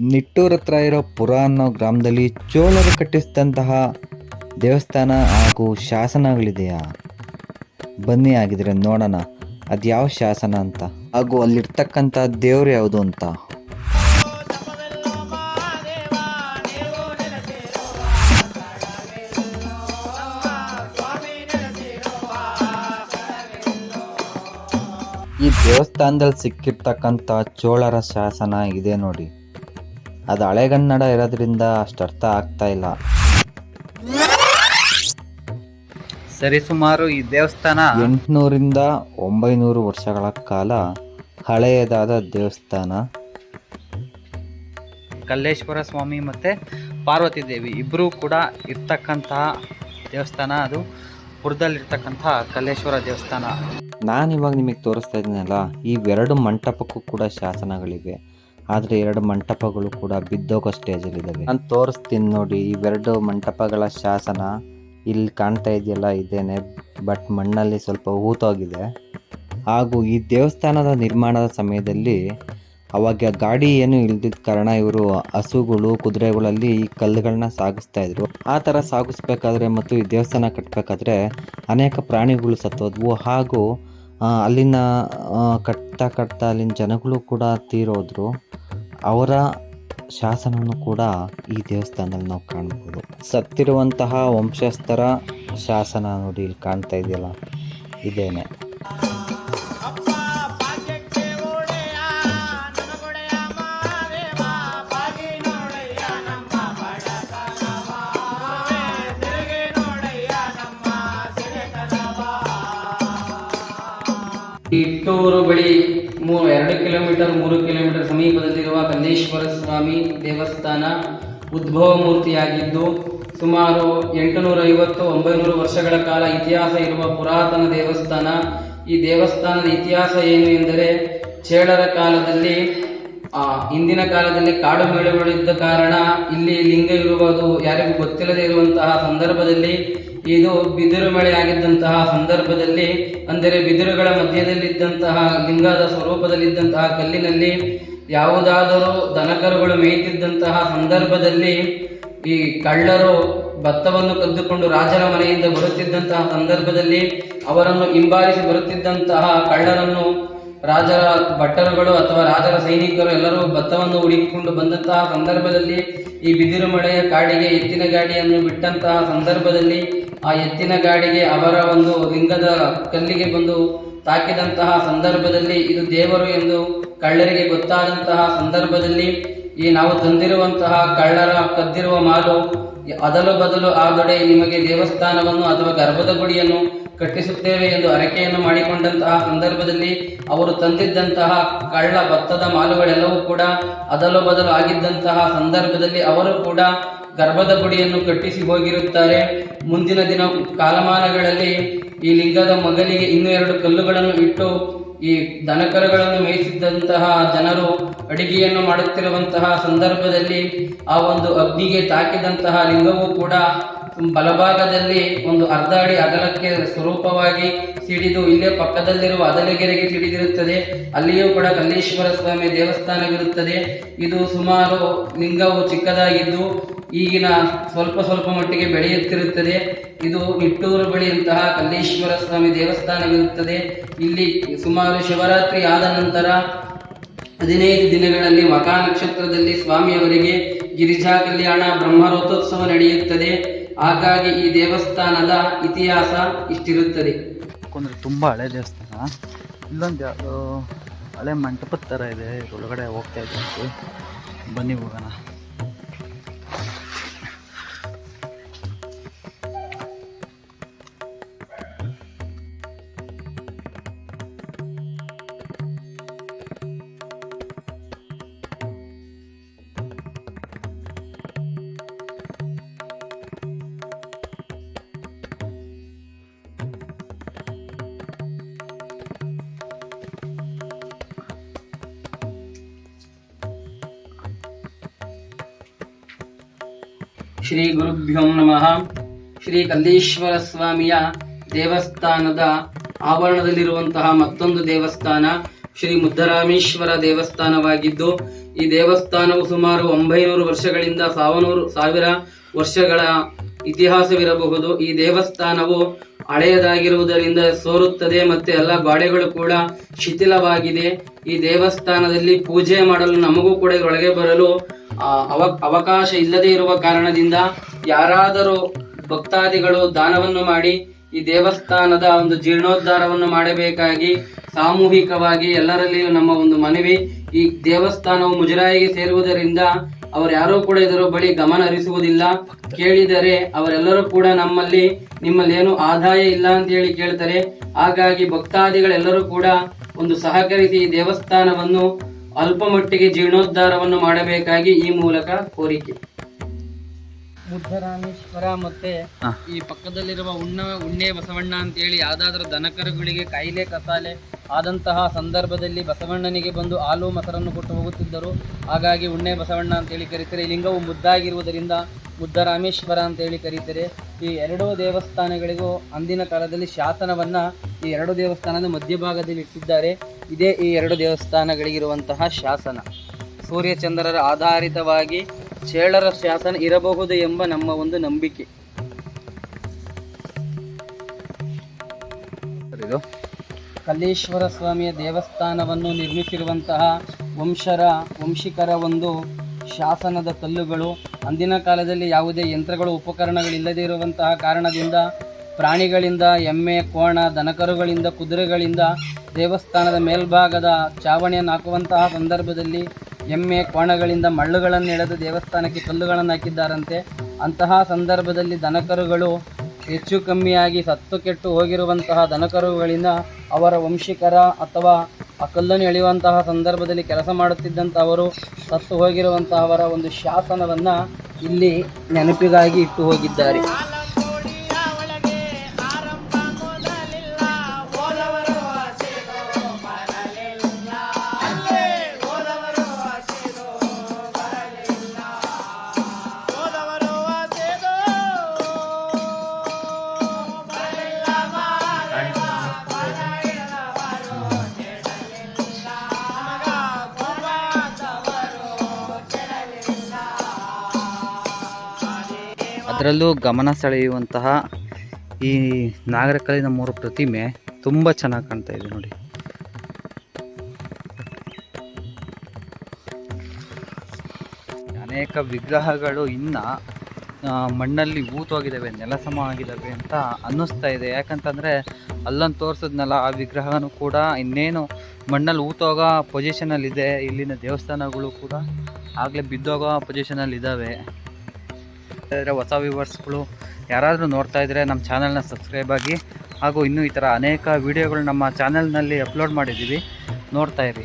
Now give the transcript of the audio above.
ನಿಟ್ಟೂರ್ ಹತ್ರ ಇರೋ ಪುರ ಅನ್ನೋ ಗ್ರಾಮದಲ್ಲಿ ಚೋಳರು ಕಟ್ಟಿಸಿದಂತಹ ದೇವಸ್ಥಾನ ಹಾಗೂ ಶಾಸನಗಳಿದೆಯಾ? ಬನ್ನಿ ಆಗಿದ್ರೆ ನೋಡೋಣ. ಅದು ಯಾವ ಶಾಸನ ಅಂತ? ಹಾಗೂ ಅಲ್ಲಿರ್ತಕ್ಕಂಥ ದೇವ್ರು ಯಾವುದು ಅಂತ? ಈ ದೇವಸ್ಥಾನದಲ್ಲಿ ಸಿಕ್ಕಿರ್ತಕ್ಕಂಥ ಚೋಳರ ಶಾಸನ ಇದೆ ನೋಡಿ. ಅದು ಹಳೆಗನ್ನಡ ಇರೋದ್ರಿಂದ ಅಷ್ಟು ಅರ್ಥ ಆಗ್ತಾ ಇಲ್ಲ. ಸರಿ ಸುಮಾರು ಈ ದೇವಸ್ಥಾನ. ಎಂಟುನೂರಿಂದ ಒಂಬೈನೂರು ವರ್ಷಗಳ ಕಾಲ ಹಳೆಯದಾದ ದೇವಸ್ಥಾನ. ಕಲ್ಲೇಶ್ವರ ಸ್ವಾಮಿ ಮತ್ತು ಪಾರ್ವತಿ ದೇವಿ ಇಬ್ಬರೂ ಕೂಡ ಇರ್ತಕ್ಕಂತಹ ದೇವಸ್ಥಾನ. ಅದು ಪುರದಲ್ಲಿರ್ತಕ್ಕಂತಹ ಕಲ್ಲೇಶ್ವರ ದೇವಸ್ಥಾನ. ನಾನು ಇವಾಗ ನಿಮಗೆ ತೋರಿಸ್ತಾ ಇದ್ದೀನಲ್ಲ ಇವೆರಡು ಮಂಟಪಕ್ಕೂ ಕೂಡ ಶಾಸನಗಳಿವೆ. ಆದರೆ ಎರಡು ಮಂಟಪಗಳು ಕೂಡ ಬಿದ್ದೋಗೋ ಸ್ಟೇಜಲ್ಲಿದ್ದಾವೆ ನಾನು ತೋರಿಸ್ತೀನಿ ನೋಡಿ, ಇವೆರಡು ಮಂಟಪಗಳ ಶಾಸನ ಇಲ್ಲಿ ಕಾಣ್ತಾ ಇದೆಯಲ್ಲ, ಇದೇನೆ ಬಟ್ ಮಣ್ಣಲ್ಲಿ ಸ್ವಲ್ಪ ಹೂತೋಗಿದೆ. ಹಾಗೂ ಈ ದೇವಸ್ಥಾನದ ನಿರ್ಮಾಣದ ಸಮಯದಲ್ಲಿ ಅವಾಗ ಗಾಡಿ ಏನು ಇಲ್ದಿದ್ದ ಕಾರಣ ಇವರು ಹಸುಗಳು, ಕುದುರೆಗಳಲ್ಲಿ ಈ ಕಲ್ಲುಗಳನ್ನ ಸಾಗಿಸ್ತಾ ಇದ್ರು. ಆ ಥರ ಸಾಗಿಸ್ಬೇಕಾದ್ರೆ ಮತ್ತು ಈ ದೇವಸ್ಥಾನ ಕಟ್ಟಬೇಕಾದ್ರೆ ಅನೇಕ ಪ್ರಾಣಿಗಳು ಸತ್ತೋದ್ವು. ಹಾಗೂ ಅಲ್ಲಿನ ಕಟ್ತಾ ಕಟ್ತಾ ಅಲ್ಲಿನ ಜನಗಳು ಕೂಡ ತೀರೋದ್ರು. ಅವರ ಶಾಸನವನ್ನು ಕೂಡ ಈ ದೇವಸ್ಥಾನದಲ್ಲಿ ನಾವು ಕಾಣ್ಬೋದು. ಸತ್ತಿರುವಂತಹ ವಂಶಸ್ಥರ ಶಾಸನ ನೋಡಿ ಇಲ್ಲಿ ಕಾಣ್ತಾ ಇದೆಯಲ್ಲ? ಇದೇನೆ. ಇಟ್ಟೂರು ಬಳಿ ಮೂ ಎರಡು ಕಿಲೋಮೀಟರ್, ಮೂರು ಕಿಲೋಮೀಟರ್ ಸಮೀಪದಲ್ಲಿರುವ ಕಲ್ಲೇಶ್ವರ ಸ್ವಾಮಿ ದೇವಸ್ಥಾನ ಉದ್ಭವ ಮೂರ್ತಿಯಾಗಿದ್ದು, ಸುಮಾರು ಎಂಟುನೂರ ಐವತ್ತು ಒಂಬೈನೂರು ವರ್ಷಗಳ ಕಾಲ ಇತಿಹಾಸ ಇರುವ ಪುರಾತನ ದೇವಸ್ಥಾನ. ಈ ದೇವಸ್ಥಾನದ ಇತಿಹಾಸ ಏನು ಎಂದರೆ, ಚೇಳರ ಕಾಲದಲ್ಲಿ, ಆ, ಹಿಂದಿನ ಕಾಲದಲ್ಲಿ ಕಾಡು ಮೇಳುಗಳಿದ್ದ ಕಾರಣ ಇಲ್ಲಿ ಲಿಂಗ ಇರುವುದು ಯಾರಿಗೂ ಗೊತ್ತಿಲ್ಲದೆ ಇರುವಂತಹ ಸಂದರ್ಭದಲ್ಲಿ ಇದು ಬಿದಿರು ಮಳೆ ಆಗಿದ್ದಂತಹ ಸಂದರ್ಭದಲ್ಲಿ, ಅಂದರೆ ಬಿದಿರುಗಳ ಮಧ್ಯದಲ್ಲಿದ್ದಂತಹ, ಲಿಂಗದ ಸ್ವರೂಪದಲ್ಲಿದ್ದಂತಹ ಕಲ್ಲಿನಲ್ಲಿ ಯಾವುದಾದರೂ ದನಕರುಗಳು ಮೇಯ್ತಿದ್ದಂತಹ ಸಂದರ್ಭದಲ್ಲಿ ಈ ಕಳ್ಳರು ಭತ್ತವನ್ನು ಕದ್ದುಕೊಂಡು ರಾಜರ ಮನೆಯಿಂದ ಬರುತ್ತಿದ್ದಂತಹ ಸಂದರ್ಭದಲ್ಲಿ ಅವರನ್ನು ಹಿಂಬಾಲಿಸಿ ಬರುತ್ತಿದ್ದಂತಹ ಕಳ್ಳರನ್ನು ರಾಜರ ಭಟ್ಟರುಗಳು ಅಥವಾ ರಾಜರ ಸೈನಿಕರು ಎಲ್ಲರೂ ಭತ್ತವನ್ನು ಹುಡುಕಿಕೊಂಡು ಬಂದಂತಹ ಸಂದರ್ಭದಲ್ಲಿ ಈ ಬಿದಿರು ಮಳೆಯ ಕಾಡಿಗೆ, ಎತ್ತಿನ ಗಾಡಿಯನ್ನು ಬಿಟ್ಟಂತಹ ಸಂದರ್ಭದಲ್ಲಿ ಆ ಎತ್ತಿನ ಗಾಡಿಗೆ ಅವರ ಒಂದು ಲಿಂಗದ ಕಲ್ಲಿಗೆ ಬಂದು ತಾಕಿದಂತಹ ಸಂದರ್ಭದಲ್ಲಿ ಇದು ದೇವರು ಎಂದು ಕಳ್ಳರಿಗೆ ಗೊತ್ತಾದಂತಹ ಸಂದರ್ಭದಲ್ಲಿ ಈ ನಾವು ತಂದಿರುವಂತಹ ಕಳ್ಳರ ಕದ್ದಿರುವ ಮಾಲು ಅದಲು ಬದಲು ಆದೊಡೆ ನಿಮಗೆ ದೇವಸ್ಥಾನವನ್ನು ಅಥವಾ ಗರ್ಭದ ಗುಡಿಯನ್ನು ಕಟ್ಟಿಸುತ್ತೇವೆ ಎಂದು ಅರಕೆಯನ್ನು ಮಾಡಿಕೊಂಡಂತಹ ಸಂದರ್ಭದಲ್ಲಿ ಅವರು ತಂದಿದ್ದಂತಹ ಕಳ್ಳ ಭತ್ತದ ಮಾಲುಗಳೆಲ್ಲವೂ ಕೂಡ ಅದಲು ಬದಲು ಆಗಿದ್ದಂತಹ ಸಂದರ್ಭದಲ್ಲಿ ಅವರು ಕೂಡ ಗರ್ಭದ ಗುಡಿಯನ್ನು ಕಟ್ಟಿಸಿ ಹೋಗಿರುತ್ತಾರೆ. ಮುಂದಿನ ದಿನ ಕಾಲಮಾನಗಳಲ್ಲಿ ಈ ಲಿಂಗದ ಮಗನಿಗೆ ಇನ್ನೂ ಎರಡು ಕಲ್ಲುಗಳನ್ನು ಇಟ್ಟು ಈ ದನಕರುಗಳನ್ನು ಮೇಯಿಸಿದ್ದಂತಹ ಜನರು ಅಡಿಗೆಯನ್ನು ಮಾಡುತ್ತಿರುವಂತಹ ಸಂದರ್ಭದಲ್ಲಿ ಆ ಒಂದು ಅಗ್ನಿಗೆ ತಾಕಿದಂತಹ ಲಿಂಗವು ಕೂಡ ಬಲಭಾಗದಲ್ಲಿ ಒಂದು ಅರ್ಧ ಅಡಿ ಅಗಲಕ್ಕೆ ಸ್ವರೂಪವಾಗಿ ಸಿಡಿದು ಇಲ್ಲೇ ಪಕ್ಕದಲ್ಲಿರುವ ಅದಲಗೆರೆಗೆ ಸಿಡಿದಿರುತ್ತದೆ. ಅಲ್ಲಿಯೂ ಕೂಡ ಕಲ್ಲೇಶ್ವರ ಸ್ವಾಮಿ ದೇವಸ್ಥಾನವಿರುತ್ತದೆ. ಇದು ಸುಮಾರು ಲಿಂಗವು ಚಿಕ್ಕದಾಗಿದ್ದು ಈಗಿನ ಸ್ವಲ್ಪ ಸ್ವಲ್ಪ ಮಟ್ಟಿಗೆ ಬೆಳೆಯುತ್ತಿರುತ್ತದೆ. ಇದು ನಿಟ್ಟೂರು ಬಳಿಯಂತಹ ಕಲ್ಲೇಶ್ವರ ಸ್ವಾಮಿ ದೇವಸ್ಥಾನವಿರುತ್ತದೆ. ಇಲ್ಲಿ ಸುಮಾರು ಶಿವರಾತ್ರಿ ಆದ ನಂತರ ಹದಿನೈದು ದಿನಗಳಲ್ಲಿ ಮಕಾ ನಕ್ಷತ್ರದಲ್ಲಿ ಸ್ವಾಮಿಯವರಿಗೆ ಗಿರಿಜಾ ಕಲ್ಯಾಣ ಬ್ರಹ್ಮರಥೋತ್ಸವ ನಡೆಯುತ್ತದೆ. ಹಾಗಾಗಿ ಈ ದೇವಸ್ಥಾನದ ಇತಿಹಾಸ ಇಷ್ಟಿರುತ್ತದೆ. ತುಂಬ ಹಳೆ ದೇವಸ್ಥಾನ. ಇಲ್ಲೊಂದು ಹಳೆ ಮಂಟಪದ ಥರ ಇದೆ. ಒಳಗಡೆ ಹೋಗ್ತಾ ಇದ್ದಂತೆ ಬನ್ನಿ ಹೋಗೋಣ. ಶ್ರೀ ಗುರುಭ್ಯೋ ನಮಃ. ಶ್ರೀ ಕಲ್ಲೀಶ್ವರ ಸ್ವಾಮಿಯ ದೇವಸ್ಥಾನದ ಆವರಣದಲ್ಲಿರುವಂತಹ ಮತ್ತೊಂದು ದೇವಸ್ಥಾನ ಶ್ರೀ ಮುದ್ದರಾಮೇಶ್ವರ ದೇವಸ್ಥಾನವಾಗಿದ್ದು, ಈ ದೇವಸ್ಥಾನವು ಸುಮಾರು ಒಂಬೈನೂರು ವರ್ಷಗಳಿಂದ ಸಾವಿನೂರು, ಸಾವಿರ ವರ್ಷಗಳ ಇತಿಹಾಸವಿರಬಹುದು. ಈ ದೇವಸ್ಥಾನವು ಹಳೆಯದಾಗಿರುವುದರಿಂದ ಸೋರುತ್ತದೆ ಮತ್ತೆ ಎಲ್ಲ ಗೋಡೆಗಳು ಕೂಡ ಶಿಥಿಲವಾಗಿದೆ. ಈ ದೇವಸ್ಥಾನದಲ್ಲಿ ಪೂಜೆ ಮಾಡಲು ನಮಗೂ ಕೂಡ ಒಳಗೆ ಬರಲು ಅವ, ಅವಕಾಶ ಇಲ್ಲದೆ ಇರುವ ಕಾರಣದಿಂದ ಯಾರಾದರೂ ಭಕ್ತಾದಿಗಳು ದಾನವನ್ನು ಮಾಡಿ ಈ ದೇವಸ್ಥಾನದ ಒಂದು ಜೀರ್ಣೋದ್ಧಾರವನ್ನು ಮಾಡಬೇಕಾಗಿ ಸಾಮೂಹಿಕವಾಗಿ ಎಲ್ಲರಲ್ಲಿಯೂ ನಮ್ಮ ಒಂದು ಮನವಿ, ಈ ದೇವಸ್ಥಾನವು ಮುಜರಾಯಿಗೆ ಸೇರುವುದರಿಂದ ಅವರು ಯಾರೂ ಕೂಡ ಇದರ ಬಳಿ ಗಮನ ಹರಿಸುವುದಿಲ್ಲ. ಕೇಳಿದರೆ ಅವರೆಲ್ಲರೂ ಕೂಡ ನಮ್ಮಲ್ಲಿ ನಿಮ್ಮಲ್ಲಿ ಏನು ಆದಾಯ ಇಲ್ಲ ಅಂತ ಹೇಳಿ ಕೇಳ್ತಾರೆ. ಹಾಗಾಗಿ ಭಕ್ತಾದಿಗಳೆಲ್ಲರೂ ಕೂಡ ಒಂದು ಸಹಕರಿಸಿ ಈ ದೇವಸ್ಥಾನವನ್ನು ಅಲ್ಪ ಮಟ್ಟಿಗೆ ಜೀರ್ಣೋದ್ಧಾರವನ್ನು ಮಾಡಬೇಕಾಗಿ ಈ ಮೂಲಕ ಕೋರಿಕೆ. ಮುದ್ದರಾಮೇಶ್ವರ ಮತ್ತೆ ಈ ಪಕ್ಕದಲ್ಲಿರುವ ಉಣ್ಣ ಉಣ್ಣೆ ಬಸವಣ್ಣ ಅಂತೇಳಿ ಯಾವ್ದಾದ್ರೂ ದನಕರುಗಳಿಗೆ ಕಾಯಿಲೆ ಕಸಾಲೆ ಆದಂತಹ ಸಂದರ್ಭದಲ್ಲಿ ಬಸವಣ್ಣನಿಗೆ ಬಂದು ಹಾಲು ಮೊಸರನ್ನು ಕೊಟ್ಟು ಹೋಗುತ್ತಿದ್ದರು. ಹಾಗಾಗಿ ಉಣ್ಣೆ ಬಸವಣ್ಣ ಅಂತೇಳಿ ಕರೀತಾರೆ. ಈ ಲಿಂಗವು ಮುದ್ದಾಗಿರುವುದರಿಂದ ಮುದ್ದರಾಮೇಶ್ವರ ಅಂತೇಳಿ ಕರೀತಾರೆ. ಈ ಎರಡೂ ದೇವಸ್ಥಾನಗಳಿಗೂ ಅಂದಿನ ಕಾಲದಲ್ಲಿ ಶಾಸನವನ್ನು ಈ ಎರಡು ದೇವಸ್ಥಾನದ ಮಧ್ಯಭಾಗದಲ್ಲಿ ಇಟ್ಟಿದ್ದಾರೆ. ಇದೇ ಈ ಎರಡು ದೇವಸ್ಥಾನಗಳಿಗಿರುವಂತಹ ಶಾಸನ. ಸೂರ್ಯಚಂದ್ರರ ಆಧಾರಿತವಾಗಿ ಚೇಳರ ಶಾಸನ ಇರಬಹುದು ಎಂಬ ನಮ್ಮ ಒಂದು ನಂಬಿಕೆ. ಇದು? ಕಲ್ಲೇಶ್ವರ ಸ್ವಾಮಿಯ ದೇವಸ್ಥಾನವನ್ನು ನಿರ್ಮಿಸಿರುವಂತಹ ವಂಶರ ವಂಶಿಕರ ಒಂದು ಶಾಸನದ ಕಲ್ಲುಗಳು. ಅಂದಿನ ಕಾಲದಲ್ಲಿ ಯಾವುದೇ ಯಂತ್ರಗಳು ಉಪಕರಣಗಳಿಲ್ಲದೇ ಇರುವಂತಹ ಕಾರಣದಿಂದ ಪ್ರಾಣಿಗಳಿಂದ ಎಮ್ಮೆ, ಕೋಣ, ದನಕರುಗಳಿಂದ, ಕುದುರೆಗಳಿಂದ ದೇವಸ್ಥಾನದ ಮೇಲ್ಭಾಗದ ಚಾವಣಿಯನ್ನು ಹಾಕುವಂತಹ ಸಂದರ್ಭದಲ್ಲಿ ಎಮ್ಮೆ, ಕೋಣಗಳಿಂದ ಮಳ್ಳುಗಳನ್ನು ಎಳೆದು ದೇವಸ್ಥಾನಕ್ಕೆ ಕಲ್ಲುಗಳನ್ನು ಹಾಕಿದ್ದಾರಂತೆ. ಅಂತಹ ಸಂದರ್ಭದಲ್ಲಿ ದನಕರುಗಳು ಹೆಚ್ಚು ಕಮ್ಮಿಯಾಗಿ ಸತ್ತು ಕೆಟ್ಟು ಹೋಗಿರುವಂತಹ ದನಕರುಗಳಿಂದ ಅವರ ವಂಶಿಕರ ಅಥವಾ ಆ ಕಲ್ಲನ್ನು ಎಳೆಯುವಂತಹ ಸಂದರ್ಭದಲ್ಲಿ ಕೆಲಸ ಮಾಡುತ್ತಿದ್ದಂಥವರು ಸತ್ತು ಹೋಗಿರುವಂತಹವರ ಒಂದು ಶಾಸನವನ್ನು ಇಲ್ಲಿ ನೆನಪಿಗಾಗಿ ಇಟ್ಟು ಹೋಗಿದ್ದಾರೆ. ಅದರಲ್ಲೂ ಗಮನ ಸೆಳೆಯುವಂತಹ ಈ ನಾಗರಕಲ್ಲಿನ ಮೂರು ಪ್ರತಿಮೆ ತುಂಬ ಚೆನ್ನಾಗಿ ಕಾಣ್ತಾ ಇದೆ ನೋಡಿ. ಅನೇಕ ವಿಗ್ರಹಗಳು ಇನ್ನ ಮಣ್ಣಲ್ಲಿ ಊತೋಗಿದ್ದಾವೆ ನೆಲಸಮ ಆಗಿದ್ದಾವೆ ಅಂತ ಅನ್ನಿಸ್ತಾ ಇದೆ. ಯಾಕಂತಂದರೆ ಅಲ್ಲೊಂದು ತೋರಿಸಿದ್ನಲ್ಲ, ಆ ವಿಗ್ರಹನು ಕೂಡ ಇನ್ನೇನು ಮಣ್ಣಲ್ಲಿ ಊತೋಗೋ ಪೊಸಿಷನಲ್ಲಿದೆ ಇಲ್ಲಿನ ದೇವಸ್ಥಾನಗಳು ಕೂಡ ಆಗಲೇ ಬಿದ್ದೋಗೋ ಪೊಸಿಷನಲ್ಲಿ ಇದ್ದಾವೆ ಇದ್ದರೆ ಹೊಸ ವ್ಯೂವರ್ಸ್ಗಳು, ಯಾರಾದರೂ ನೋಡ್ತಾ ಇದ್ದರೆ ನಮ್ಮ ಚಾನಲ್ನ ಸಬ್ಸ್ಕ್ರೈಬ್ ಆಗಿ, ಹಾಗೂ ಇನ್ನೂ ಈ ಥರ ಅನೇಕ ವೀಡಿಯೋಗಳು ನಮ್ಮ ಚಾನಲ್ನಲ್ಲಿ ಅಪ್ಲೋಡ್ ಮಾಡಿದ್ದೀವಿ. ನೋಡ್ತಾ ಇರಿ.